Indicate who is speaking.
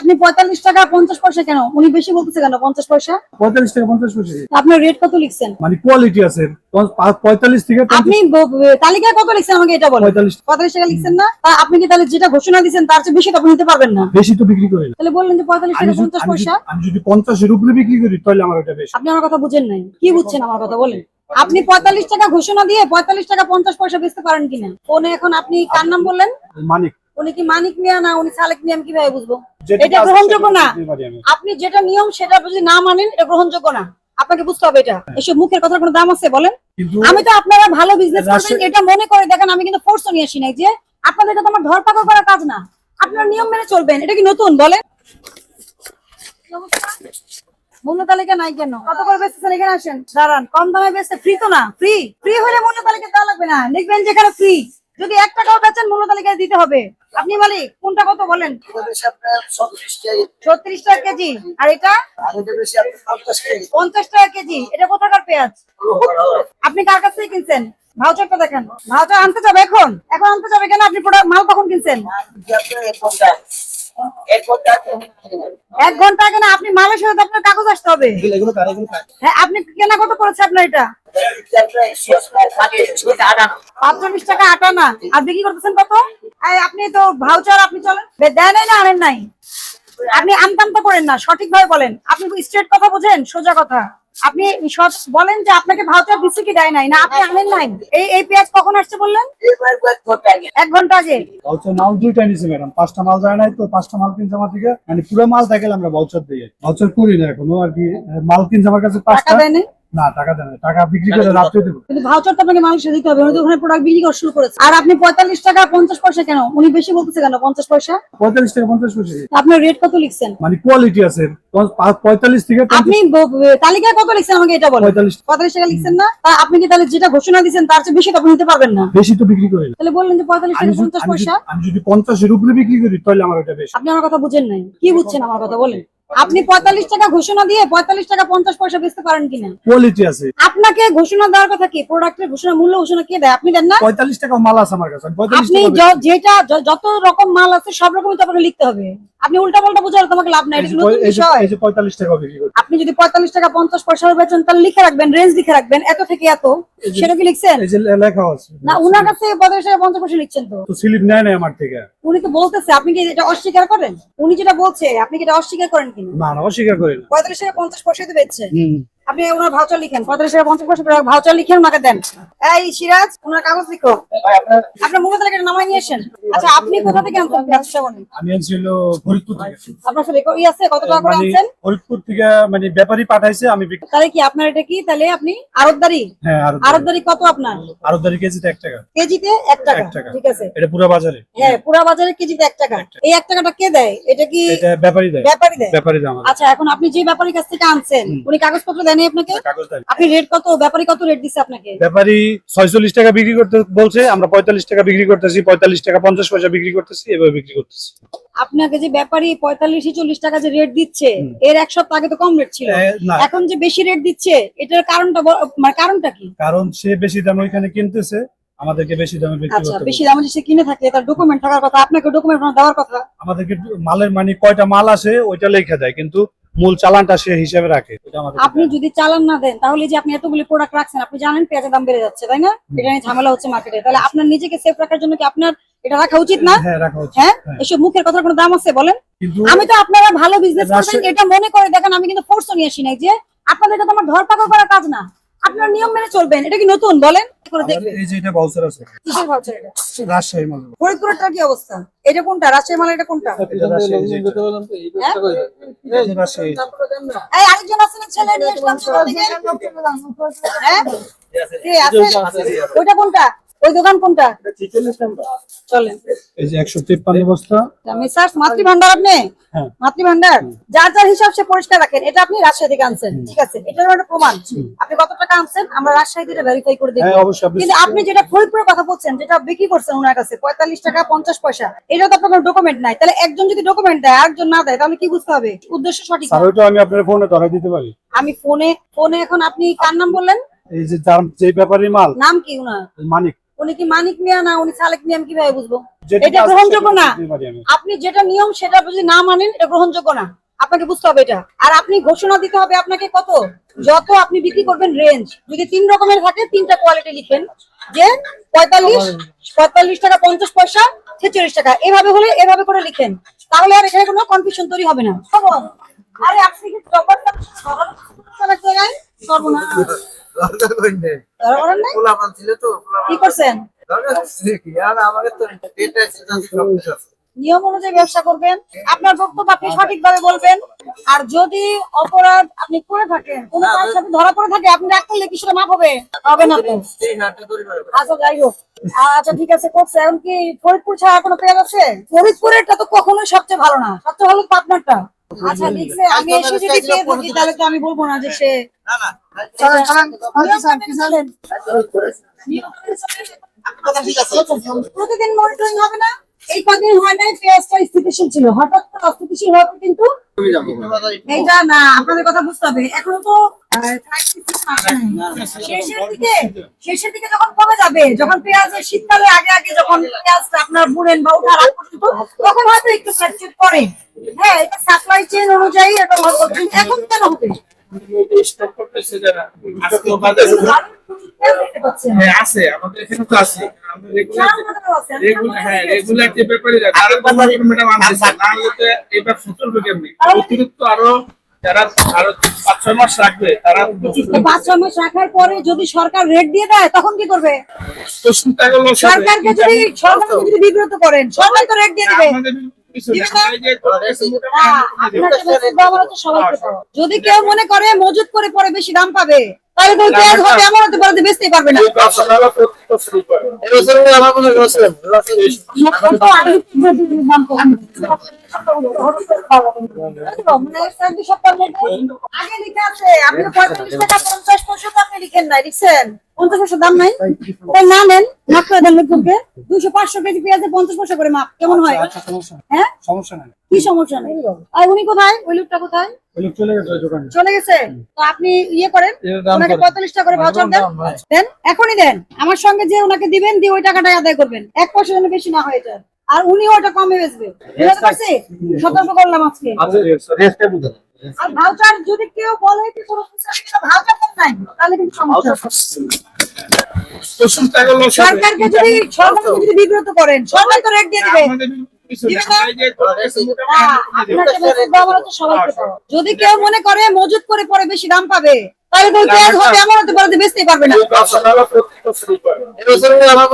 Speaker 1: আপনি পঁয়তাল্লিশ টাকা পঞ্চাশ পয়সা কেন? উনি বেশি বলতেছে কেন পঞ্চাশ পয়সা?
Speaker 2: পঁয়তাল্লিশ থেকে পঞ্চাশ পয়সা।
Speaker 1: আপনার রেট কত লিখছেন?
Speaker 2: মানে কোয়ালিটি আছে। পঁয়তাল্লিশ থেকে
Speaker 1: আপনি তালিকায় কত লিখছেন আমাকে এটা বলেন?
Speaker 2: পঁয়তাল্লিশ
Speaker 1: পঁয়তাল্লিশ টাকা লিখছেন না? তা আপনি কি তাহলে যেটা ঘোষণা দিচ্ছেন তার চেয়ে বেশি তো আপনি নিতে পারবেন না?
Speaker 2: বেশি তো বিক্রি করি।
Speaker 1: তাহলে বললেন যে পঁয়তাল্লিশ টাকা পঞ্চাশ পয়সা।
Speaker 2: আমি যদি পঞ্চাশের উপরে বিক্রি করি তাহলে আমার বেশি।
Speaker 1: আপনি আমার কথা বুঝেন নাই। কি বুঝছেন আমার কথা বলেন? আপনি পঁয়তাল্লিশ টাকা ঘোষণা দিয়ে পঁয়তাল্লিশ টাকা পঞ্চাশ পয়সা বেচতে পারেন কিনা? ফোনে এখন আপনি কার নাম বললেন?
Speaker 2: মানিক।
Speaker 1: উনি কি মানিক মিয়া না উনি সালেক মিয়া আমি কীভাবে বুঝব? এটা গ্রহণযোগ্য না। আপনি যেটা নিয়ম সেটা যদি না মানেন এটা গ্রহণযোগ্য না। আপনাকে বুঝতে হবে এটা। এসব মুখের কথার কোনো দাম আছে বলেন? আমি তো আপনারা ভালো বিজনেস করবেন
Speaker 2: রাশি-
Speaker 1: এটা মনে করে দেখেন আমি কিন্তু ফোর্স নিয়ে আসি নাই যে আপনাদেরকে তো আমার ধরপাকড় করার কাজ না। আপনারা নিয়ম মেনে চলবেন এটা কি নতুন বলেন? মূল্য তালিকা নাই কেন? কত করে বেচতেছেন? এখানে আসেন দাঁড়ান। কম দামে বেচতে ফ্রি তো না? ফ্রি ফ্রি হলে মূল্য তালিকা দেওয়া লাগবে না। লিখবেন যেখানে ফ্রি যদি এক টাকাও বেচেন মূল্য তালিকায় দিতে হবে। আপনি মালিক কোনটা কত বলেন?
Speaker 3: ছত্রিশ টাকা
Speaker 1: কেজি। আর এটা?
Speaker 3: পঞ্চাশ টাকা
Speaker 1: কেজি। এটা কোথাকার পেঁয়াজ? আপনি কার কাছ থেকে কিনছেন? ভাউচারটা দেখেন। ভাউচার আনতে যাবে এখন? এখন আনতে যাবে কেন? আপনি মাল কখন কিনছেন?
Speaker 3: এক
Speaker 1: ঘণ্টা আগে না আপনি মালের সাথে আপনার কাগজ আসতে হবে। হ্যাঁ আপনি কেনা কত আপনার এটা? পাঁচচল্লিশ টাকা আটা না। আর বিক্রি করতেছেন কত? আপনি তো ভাউচার আপনি চলেন। দেন নাই না আনেন নাই। আপনি আমতামতা করেন না সঠিক ভাবে বলেন। আপনি স্ট্রেট কথা বোঝেন সোজা কথা। আপনি সব বলেন যে আপনাকে ভাউচার দিচ্ছে কি দেয় নাই না আপনি আনেন নাই? এই এই পেঁয়াজ কখন আসছে বললেন?
Speaker 3: এক ঘণ্টা আগে।
Speaker 1: এক ঘণ্টা আগে।
Speaker 2: ভাউচার মাল দুইটা নিছি ম্যাডাম। পাঁচটা মাল যায় নাই তো পাঁচটা মাল কিনছে আমার থেকে মানে পুরো মাল থাকলে আমরা ভাউচার দিই ভাউচার করি না এখনও আর কি। মাল কিনছে আমার কাছে পাঁচটা।
Speaker 1: দেয় নাই
Speaker 2: না টাকা দেয় টাকা বিক্রি করে রাত্রে দেবো।
Speaker 1: কিন্তু ভাউচার তো আপনাকে মানুষের দিতে হবে উনি তো ওখানে প্রোডাক্ট বিক্রি করা শুরু করেছে। আর আপনি পঁয়তাল্লিশ টাকা পঞ্চাশ পয়সা কেন? উনি বেশি বলতেছে কেন পঞ্চাশ পয়সা?
Speaker 2: পঁয়তাল্লিশ থেকে পঞ্চাশ পয়সা।
Speaker 1: আপনার রেট কত লিখছেন?
Speaker 2: মানে কোয়ালিটি আছে। থেকে
Speaker 1: আপনি তালিকায় কত লিখছেন আমাকে এটা বলেন। টাকা লিখছেন না? তা আপনি কি তাহলে যেটা ঘোষণা দিচ্ছেন তার চেয়ে বেশি তো আপনি নিতে পারবেন না।
Speaker 2: বেশি তো বিক্রি করি।
Speaker 1: তাহলে বললেন যে পঁয়তাল্লিশ
Speaker 2: আমি
Speaker 1: টাকা
Speaker 2: যদি-
Speaker 1: পঞ্চাশ
Speaker 2: আমি যদি-
Speaker 1: পয়সা।
Speaker 2: আমি যদি পঞ্চাশের উপরে বিক্রি করি তাহলে আমার ওটা বেশি।
Speaker 1: আপনি আমার কথা বুঝেন নাই। কি বুঝছেন আমার কথা? বলেন। আপনি পঁয়তাল্লিশ টাকা ঘোষণা দিয়ে পঁয়তাল্লিশ টাকা পঞ্চাশ পয়সা বেচতে পারেন কিনা?
Speaker 2: কোয়ালিটি আছে।
Speaker 1: আপনাকে ঘোষণা দেওয়ার কথা কি? প্রোডাক্টের ঘোষণা মূল্য ঘোষণা কে দেয়? আপনি দেন না?
Speaker 2: পঁয়তাল্লিশ টাকা মাল আছে আমার কাছে
Speaker 1: আপনি যেটা যত রকম মাল আছে সব রকমই তো আপনাকে লিখতে হবে। আপনি উল্টা পাল্টা বোঝার তোমাকে লাভ নাই
Speaker 2: পঁয়তাল্লিশ টাকা
Speaker 1: আপনি যদি পঁয়তাল্লিশ টাকা পঞ্চাশ পয়সা বেচেন তাহলে লিখে রাখবেন রেঞ্জ লিখে রাখবেন এত থেকে এত। সেটা কি লিখছেন?
Speaker 2: লেখা আছে।
Speaker 1: না উনার কাছে পঁয়তাল্লিশ টাকা পঞ্চাশ পয়সা লিখছেন তো।
Speaker 2: তো স্লিপ নেয় নাই আমার থেকে।
Speaker 1: উনি তো বলতেছে আপনি কি এটা অস্বীকার করেন? উনি যেটা বলছে আপনি কি এটা অস্বীকার করেন কিনা?
Speaker 2: না না অস্বীকার করি না।
Speaker 1: পঁয়তাল্লিশ টাকা পঞ্চাশ পয়সা তো বেচছে। আপনি ওনার ভাউচার লিখেন। পঁয়তাল্লিশ টাকা পঞ্চাশ পয়সা ভাউচার লিখেন ওনাকে দেন। এই সিরাজ ওনার কাগজ লিখো। আপনার তালিকাটা নামাই নিয়ে আসেন। আচ্ছা আপনি কোথা থেকে আনছেন ব্যবসা করেন
Speaker 2: আমি আনছিল ফরিদপুর থেকে।
Speaker 1: আপনার সাথে ই আছে? কত টাকা করে
Speaker 2: মানে
Speaker 1: আনছেন?
Speaker 2: ফরিদপুর থেকে মানে ব্যাপারী পাঠাইছে আমি বিক্রি-
Speaker 1: তাহলে কি আপনার এটা কি? তাহলে আপনি আরতদারি
Speaker 2: হ্যাঁ আর
Speaker 1: আরতদারি কত আপনার?
Speaker 2: আরও দাঁড়ি কেজিতে এক টাকা।
Speaker 1: কেজিতে এক টাকা। ঠিক আছে।
Speaker 2: এটা পুরো বাজারে।
Speaker 1: হ্যাঁ পুরা বাজারে কেজিতে এক টাকা। এই এক টাকাটা কে দেয়? এটা কি
Speaker 2: এটা ব্যাপারী দেয়।
Speaker 1: ব্যাপারী দেয়?
Speaker 2: ব্যাপারী দেয়
Speaker 1: আচ্ছা এখন আপনি যে ব্যাপারীর কাছ থেকে আনছেন উনি কাগজপত্র দেয়নি আপনাকে। আপনি রেট কত ব্যাপারী কত রেট দিচ্ছে আপনাকে?
Speaker 2: ব্যাপারী ছয়চল্লিশ টাকা বিক্রি করতে বলছে আমরা পঁয়তাল্লিশ টাকা বিক্রি করতেছি পঁয়তাল্লিশ টাকা পঞ্চাশ পয়সা বিক্রি করতেছি এভাবে বিক্রি করতেছি।
Speaker 1: আপনাকে যে ব্যাপারী পঁয়তাল্লিশ চল্লিশ টাকা যে রেট দিচ্ছে এর এক সপ্তাহ আগে তো কম রেট ছিল। এখন যে বেশি রেট দিচ্ছে এটার কারণটা মানে কারণটা কি?
Speaker 2: কারণ সে বেশি দাম ওইখানে কিনতেছে আমাদেরকে বেশি দামে বিক্রি
Speaker 1: আচ্ছা বেশি দামে সে কিনে থাকে তার ডকুমেন্ট থাকার কথা আপনাকে ডকুমেন্ট দেওয়ার কথা।
Speaker 2: আমাদেরকে মালের মানে কয়টা মাল আসে ওইটা লেখা দেয় কিন্তু মূল চালানটা সে হিসেবে রাখে।
Speaker 1: আপনি যদি চালান না দেন তাহলে যে আপনি এতগুলি প্রোডাক্ট রাখছেন আপনি জানেন পেঁয়াজের দাম বেড়ে যাচ্ছে তাই না? এটা নিয়ে ঝামেলা হচ্ছে মার্কেটে তাহলে আপনার নিজেকে সেফ রাখার জন্য কি আপনার এটা রাখা উচিত না?
Speaker 2: হ্যাঁ রাখা উচিত।
Speaker 1: হ্যাঁ?
Speaker 2: হ্যাঁ।
Speaker 1: এসব মুখের কথার কোনো দাম আছে বলেন? আমি তো আপনারা ভালো বিজনেস
Speaker 2: করছেন
Speaker 1: এটা মনে করে দেখেন আমি কিন্তু ফোর্স নিয়ে আসি নাই যে আপনাদের তো আমার ধরপাকড় করা কাজ না। আপনার নিয়ম মেনে চলবেন এটা কি নতুন? বলেন।
Speaker 2: এই যে এটা বাউচার আছে।
Speaker 1: কিসের voucher এটা?
Speaker 2: রাজশাহী মাল।
Speaker 1: ফরিদপুরেরটা কি অবস্থা? এটা কোনটা? রাজশাহী মাল এটা কোনটা?
Speaker 2: এই
Speaker 1: আরেকজন আছেন ছেলে নিয়ে আসলাম হ্যাঁ? ওইটা কোনটা? ওই দোকান কোনটা? চলেন।
Speaker 2: এই যে একশো তিপ্পান্ন বস্তা।
Speaker 1: আমি স্যার মাতৃ আপনি?
Speaker 2: হ্যাঁ।
Speaker 1: মাতৃ ভান্ডার? যার যার হিসাব সে পরিষ্কার রাখেন এটা আপনি রাজশাহী থেকে আনছেন ঠিক আছে? এটার একটা প্রমাণ। আপনি কত টাকা আনছেন আমরা রাজশাহী থেকে ভেরিফাই করে দেখি।
Speaker 2: হ্যাঁ আপনি
Speaker 1: কিন্তু আপনি যেটা ফরিদপুরের কথা বলছেন যেটা বিক্রি করছেন ওনার কাছে পঁয়তাল্লিশ টাকা পঞ্চাশ পয়সা এটা তো আপনার ডকুমেন্ট নাই। তাহলে একজন যদি ডকুমেন্ট দেয় আরেকজন না দেয় তাহলে কি বুঝতে হবে? উদ্দেশ্য সঠিক
Speaker 2: আমি আপনার ফোনে ধরাই দিতে পারি।
Speaker 1: আমি ফোনে ফোনে এখন আপনি কার নাম বললেন?
Speaker 2: এই যে যে ব্যাপারী মাল।
Speaker 1: নাম কি উনার
Speaker 2: মানিক।
Speaker 1: উনি কি মানিক মিয়া না উনি সালেক মিয়া আমি কীভাবে বুঝব? এটা গ্রহণযোগ্য না। আপনি যেটা নিয়ম সেটা যদি না মানেন এটা গ্রহণযোগ্য না। আপনাকে বুঝতে হবে এটা। আর আপনি ঘোষণা দিতে হবে আপনাকে কত? যত আপনি বিক্রি করবেন রেঞ্জ যদি তিন রকমের থাকে তিনটা কোয়ালিটি লিখেন। যে পঁয়তাল্লিশ পঁয়তাল্লিশ টাকা পঞ্চাশ পয়সা ছেচল্লিশ টাকা। এভাবে হলে এভাবে করে লিখেন। তাহলে আর এখানে কোনো কনফিউশন তৈরি হবে না। আরে আপনি কি জবরটা কি করছেন?
Speaker 3: আছে।
Speaker 1: নিয়ম অনুযায়ী ব্যবসা করবেন আপনার বক্তব্য আপনি সঠিকভাবে বলবেন আর যদি অপরাধ আপনি করে থাকেন কোনো কাজ সাথে ধরা পড়ে থাকে আপনি রাগ করলে কি সেটা মাপ হবে? হবে না আচ্ছা যাই হোক। আচ্ছা ঠিক আছে করছে এখন কি ফরিদপুর ছাড়া কোনো পেয়ে গেছে ফরিদপুরেরটা তো কখনোই সবচেয়ে ভালো না সবচেয়ে ভালো পাবনারটা। আচ্ছা লিখছে আমি এসে যদি পেয়ে থাকি তাহলে তো আমি বলব না যে সে প্রতিদিন মনিটরিং হবে না? এই কদিন হয় নাই পেঁয়াজটা স্থিতিশীল ছিল। হঠাৎ করে অস্থিতিশীল কিন্তু এইটা না আপনাদের কথা বুঝতে হবে। এখনও তো আহ, crisis আসে নাই। শেষের দিকে শেষের দিকে যখন কমে যাবে যখন পেঁয়াজের শীতকালে আগে আগে যখন পেঁয়াজটা আপনার বুড়েন বা আগ পর্যন্ত তখন হয়তো একটু ফ্ল্যাকচুয়েট করে। হ্যাঁ এটা সাপ্লাই চেন অনুযায়ী এটা এখন কেন হবে?
Speaker 4: যারা আজকেও বাজারে
Speaker 1: তেল দেখতে পাচ্ছেন।
Speaker 4: হ্যাঁ আছে আমাদের এখানে তো আছে রেগুলার
Speaker 1: সারা বাজারেও আছে। আমি
Speaker 4: রেগুলার হ্যাঁ রেগুলার যে ব্যাপারে যারা আরও ম্যাডাম আনছে না হলে তো এই ব্যবসা চলবে কেমনি অতিরিক্ত আরও যারা আরও পাঁচ ছয় মাস রাখবে তারা প্রচুর
Speaker 1: পাঁচ ছয় মাস রাখার পরে যদি সরকার রেট দিয়ে দেয় তখন কি করবে। সরকারকে যদি সরকারকে যদি বিব্রত করেন সরকার তো রেট দিয়ে দিবে দেওয়া। যদি কেউ মনে করে মজুত করে পরে বেশি দাম পাবে তাহলে তো পেঁয়াজ হবে এমন হতে পারে যে বেচতেই পারবে না।
Speaker 3: আমার মনে
Speaker 1: আপনি উনি কোথায় ওই লোকটা কোথায়
Speaker 2: চলে
Speaker 1: আপনি ইয়ে করেন ওনাকে পঁয়তাল্লিশ টাকা করে দেন এখনই দেন আমার সঙ্গে যে ওনাকে দিবেন, দিয়ে ওই টাকাটা আদায় করবেন। এক পয়সা যেন বেশি না হয়ে যায় আর উনি ওটা কমে বেচবে। সতর্ক করলাম আজকে। আর ভাউচার যদি কেউ বলে যে কোনো ভাউচার নাই তাহলে কিন্তু সমস্যা। সরকারকে যদি সরকারকে যদি বিব্রত করেন সরকার তো রেট দিয়ে দিবে।
Speaker 4: আমাদের কিছু
Speaker 1: দিবে
Speaker 4: না।
Speaker 1: না?
Speaker 4: এই যে
Speaker 1: না, আপনাকে message দেওয়া তো সবাইকে দেওয়া। যদি কেউ মনে করে মজুত করে পরে বেশি দাম পাবে তাহলে তো পেঁয়াজ হবে এমন হতে পারে যে বেচতেই পারবে না।
Speaker 3: আমার